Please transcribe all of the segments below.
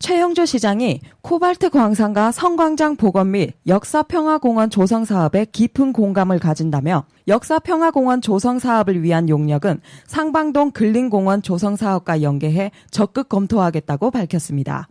최영조 시장이 코발트 광산과 성광장 복원 및 역사평화공원 조성 사업에 깊은 공감을 가진다며 역사평화공원 조성 사업을 위한 용역은 상방동 근린공원 조성 사업과 연계해 적극 검토하겠다고 밝혔습니다.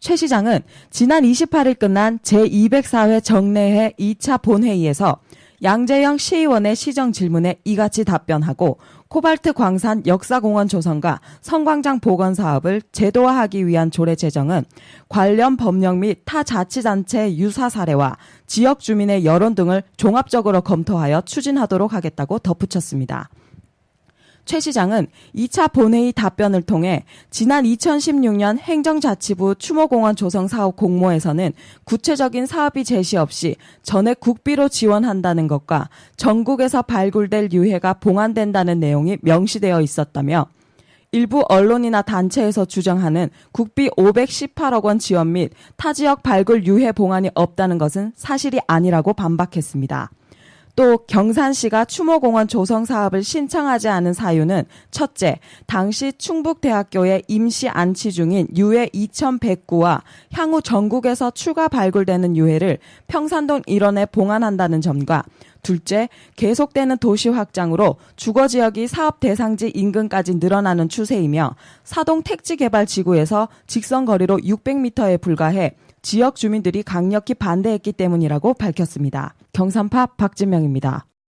최 시장은 지난 28일 끝난 제204회 정례회 2차 본회의에서 양재영 시의원의 시정 질문에 이같이 답변하고 코발트 광산 역사공원 조성과 성광장 복원 사업을 제도화하기 위한 조례 제정은 관련 법령 및 타 자치단체 유사 사례와 지역 주민의 여론 등을 종합적으로 검토하여 추진하도록 하겠다고 덧붙였습니다. 최 시장은 2차 본회의 답변을 통해 지난 2016년 행정자치부 추모공원 조성 사업 공모에서는 구체적인 사업이 제시 없이 전액 국비로 지원한다는 것과 전국에서 발굴될 유해가 봉안된다는 내용이 명시되어 있었다며 일부 언론이나 단체에서 주장하는 국비 518억 원 지원 및 타 지역 발굴 유해 봉안이 없다는 것은 사실이 아니라고 반박했습니다. 또 경산시가 추모공원 조성 사업을 신청하지 않은 사유는 첫째, 당시 충북대학교에 임시 안치 중인 유해 2109와 향후 전국에서 추가 발굴되는 유해를 평산동 일원에 봉안한다는 점과 둘째, 계속되는 도시 확장으로 주거 지역이 사업 대상지 인근까지 늘어나는 추세이며 사동 택지 개발 지구에서 직선 거리로 600m에 불과해 지역 주민들이 강력히 반대했기 때문이라고 밝혔습니다. 경산파 박진명입니다.